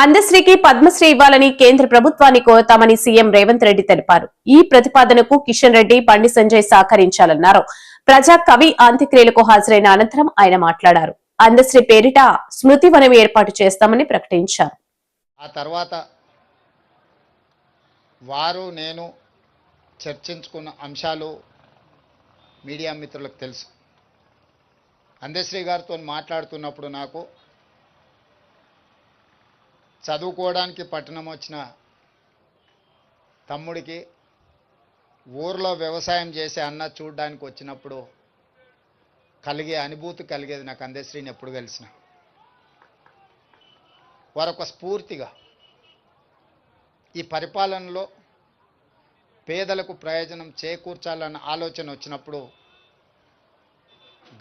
అందశ్రీకి పద్మశ్రీ ఇవ్వాలని కేంద్ర ప్రభుత్వాన్ని కోరుతామని సీఎం రేవంత్ రెడ్డి తెలిపారు. ఈ ప్రతిపాదనకు కిషన్ రెడ్డి బండి సంజయ్ సహకరించాలన్నారు. ప్రజా కవి అంత్యక్రియలకు హాజరైన అనంతరం ఆయన మాట్లాడారు. అందశ్రీ పేరిట స్మృతి వనం ఏర్పాటు చేస్తామని ప్రకటించారు. ఆ తర్వాత వారు నేను చర్చించుకున్న అంశాలు మీడియా మిత్రులకు తెలుసు. అందశ్రీ గారితో మాట్లాడుతున్నప్పుడు నాకు చదువుకోవడానికి పట్టణం వచ్చిన తమ్ముడికి ఊర్లో వ్యవసాయం చేసే అన్న చూడడానికి వచ్చినప్పుడు కలిగే అనుభూతి కలిగేది నాకు అందశ్రీని ఎప్పుడు కలిసిన. వారొక స్ఫూర్తిగా ఈ పరిపాలనలో పేదలకు ప్రయోజనం చేకూర్చాలన్న ఆలోచన వచ్చినప్పుడు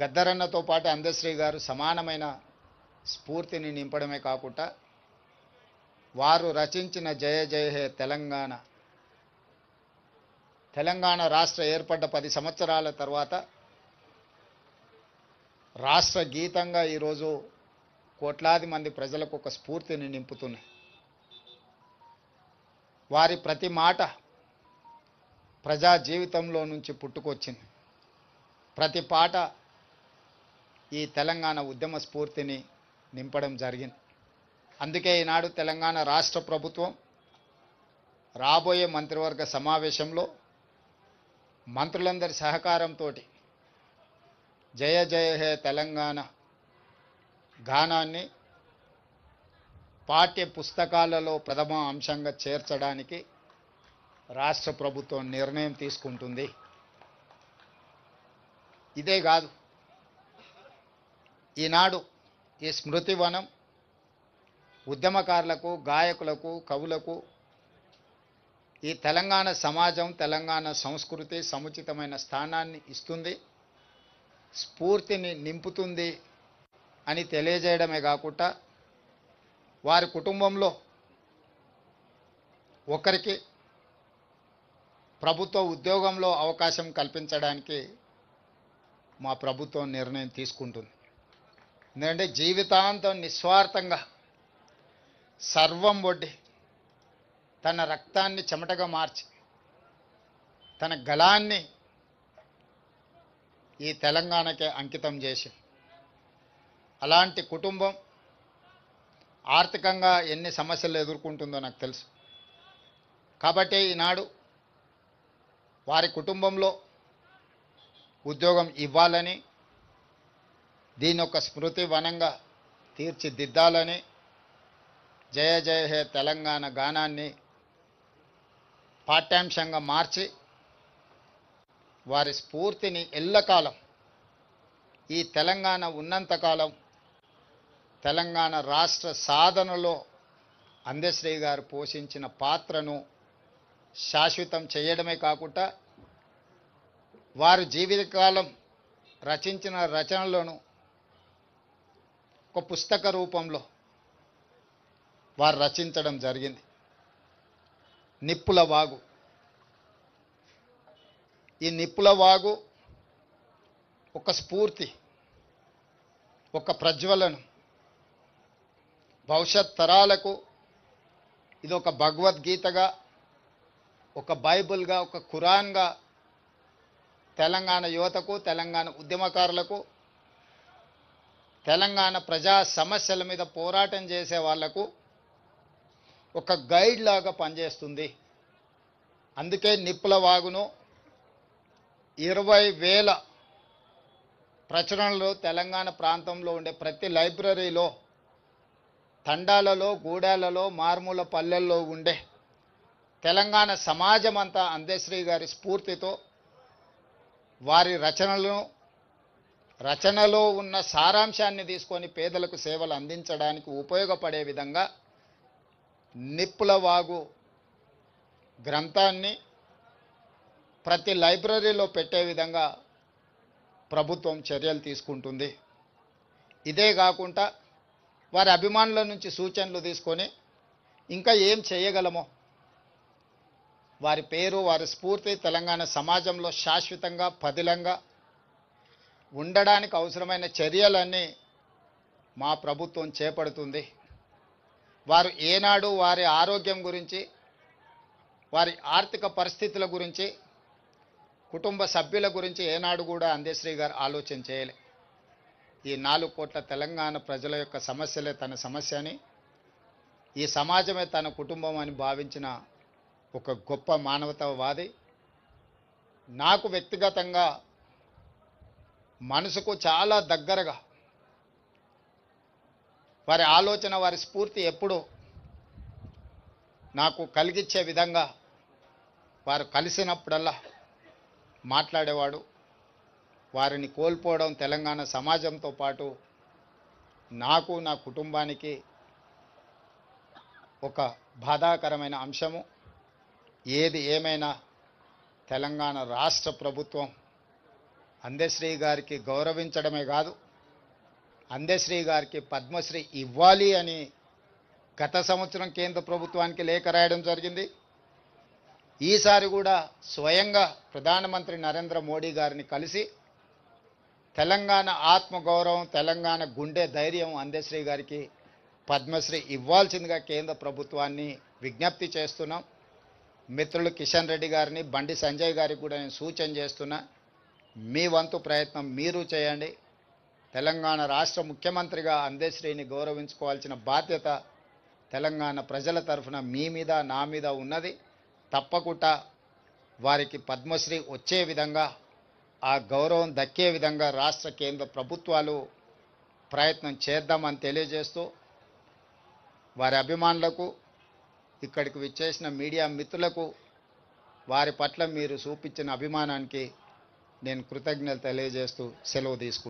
గద్దరన్నతో పాటు అందశ్రీ గారు సమానమైన స్ఫూర్తిని నింపడమే కాకుండా వారు రచించిన జయ జయ హే తెలంగాణ. తెలంగాణ రాష్ట్ర ఏర్పడ్డ పది సంవత్సరాల తర్వాత రాష్ట్ర గీతంగా ఈరోజు కోట్లాది మంది ప్రజలకు ఒక స్ఫూర్తిని నింపుతున్నాయి. వారి ప్రతి మాట ప్రజా జీవితంలో నుంచి పుట్టుకొచ్చింది. ప్రతి పాట ఈ తెలంగాణ ఉద్యమ స్ఫూర్తిని నింపడం జరిగింది. అందుకే ఈనాడు తెలంగాణ రాష్ట్ర ప్రభుత్వం రాబోయే మంత్రివర్గ సమావేశంలో మంత్రులందరి సహకారంతో జయ జయ హే తెలంగాణ గానాన్ని పాఠ్య పుస్తకాలలో ప్రథమ అంశంగా చేర్చడానికి రాష్ట్ర ప్రభుత్వం నిర్ణయం తీసుకుంటుంది. ఇదే కాదు ఈనాడు ఈ స్మృతి వనం ఉద్యమకారులకు గాయకులకు కవులకు ఈ తెలంగాణ సమాజం తెలంగాణ సంస్కృతి సముచితమైన స్థానాన్ని ఇస్తుంది స్ఫూర్తిని నింపుతుంది అని తెలియజేయడమే కాకుండా వారి కుటుంబంలో ఒకరికి ప్రభుత్వ ఉద్యోగంలో అవకాశం కల్పించడానికి మా ప్రభుత్వం నిర్ణయం తీసుకుంటుంది. ఎందుకంటే జీవితాంతం నిస్వార్థంగా సర్వం ఒడ్డి. తన రక్తాన్ని చెమటగా మార్చి తన గలాన్ని ఈ తెలంగాణకే అంకితం చేసి అలాంటి కుటుంబం ఆర్థికంగా ఎన్ని సమస్యలు ఎదుర్కొంటుందో నాకు తెలుసు. కాబట్టి ఈనాడు వారి కుటుంబంలో ఉద్యోగం ఇవ్వాలని దీని యొక్క స్మృతి వనంగా తీర్చిదిద్దాలని జయ జయ హే తెలంగాణ గానాన్ని పాఠ్యాంశంగా మార్చి వారి స్ఫూర్తిని ఎల్లకాలం ఈ తెలంగాణ ఉన్నంతకాలం తెలంగాణ రాష్ట్ర సాధనలో అందశ్రీ గారు పోషించిన పాత్రను శాశ్వతం చేయడమే కాకుండా వారు జీవితకాలం రచించిన రచనలను ఒక పుస్తక రూపంలో వారు రచించడం జరిగింది. నిప్పుల వాగు ఈ నిప్పుల వాగు ఒక స్ఫూర్తి ఒక ప్రజ్వలనం. భవిష్యత్ తరాలకు ఇది ఒక భగవద్గీతగా ఒక బైబుల్గా ఒక ఖురాన్గా తెలంగాణ యువతకు తెలంగాణ ఉద్యమకారులకు తెలంగాణ ప్రజా సమస్యల మీద పోరాటం చేసే వాళ్ళకు ఒక గైడ్ లాగా పనిచేస్తుంది. అందుకే నిప్పుల వాగును ఇరవై వేల ప్రచురణలు తెలంగాణ ప్రాంతంలో ఉండే ప్రతి లైబ్రరీలో తండాలలో గూడాలలో మారుమూల పల్లెల్లో ఉండే తెలంగాణ సమాజం అంతా అందేశ్రీ గారి స్ఫూర్తితో వారి రచనలను రచనలో ఉన్న సారాంశాన్ని తీసుకొని పేదలకు సేవలు అందించడానికి ఉపయోగపడే విధంగా నిప్పుల వాగు గ్రంథాన్ని ప్రతి లైబ్రరీలో పెట్టే విధంగా ప్రభుత్వం చర్యలు తీసుకుంటుంది. ఇదే కాకుండా వారి అభిమానుల నుంచి సూచనలు తీసుకొని ఇంకా ఏం చేయగలమో వారి పేరు వారి స్ఫూర్తి తెలంగాణ సమాజంలో శాశ్వతంగా పదిలంగా ఉండడానికి అవసరమైన చర్యలన్నీ మా ప్రభుత్వం చేపడుతుంది. వారు ఏనాడు వారి ఆరోగ్యం గురించి వారి ఆర్థిక పరిస్థితుల గురించి కుటుంబ సభ్యుల గురించి ఏనాడు కూడా అందేశ్రీ గారు ఆలోచన చేయలే. ఈ నాలుగు కోట్ల తెలంగాణ ప్రజల యొక్క సమస్యలే తన సమస్య అని ఈ సమాజమే తన కుటుంబం అని భావించిన ఒక గొప్ప మానవతావాది నాకు వ్యక్తిగతంగా మనసుకు చాలా దగ్గరగా వారి ఆలోచన వారి స్ఫూర్తి ఎప్పుడు నాకు కలిగించే విధంగా వారు కలిసినప్పుడల్లా మాట్లాడేవాడు. వారిని కోల్పోవడం తెలంగాణ సమాజంతో పాటు నాకు నా కుటుంబానికి ఒక బాధాకరమైన అంశము. ఏది ఏమైనా తెలంగాణ రాష్ట్ర ప్రభుత్వం అందశ్రీ గారికి గౌరవించడమే కాదు అందశ్రీ గారికి పద్మశ్రీ ఇవ్వాలి అని గత సంవత్సరం కేంద్ర ప్రభుత్వానికి లేఖ రాయడం జరిగింది. ఈసారి కూడా స్వయంగా ప్రధానమంత్రి నరేంద్ర మోడీ గారిని కలిసి తెలంగాణ ఆత్మగౌరవం తెలంగాణ గుండె ధైర్యం అందశ్రీ గారికి పద్మశ్రీ ఇవ్వాల్సిందిగా కేంద్ర ప్రభుత్వాన్ని విజ్ఞప్తి చేస్తున్నాం. మిత్రులు కిషన్ రెడ్డి గారిని బండి సంజయ్ గారికి కూడా నేను సూచన చేస్తున్నా. మీ వంతు ప్రయత్నం మీరు చేయండి. తెలంగాణ రాష్ట్ర ముఖ్యమంత్రిగా అందశ్రీని గౌరవించుకోవాల్సిన బాధ్యత తెలంగాణ ప్రజల తరఫున మీ మీద నా మీద ఉన్నది. తప్పకుండా వారికి పద్మశ్రీ వచ్చే విధంగా ఆ గౌరవం దక్కే విధంగా రాష్ట్ర కేంద్ర ప్రభుత్వాలు ప్రయత్నం చేద్దామని తెలియజేస్తూ వారి అభిమానులకు ఇక్కడికి విచ్చేసిన మీడియా మిత్రులకు వారి పట్ల మీరు చూపించిన అభిమానానికి నేను కృతజ్ఞతలు తెలియజేస్తూ సెలవు తీసుకుంటాను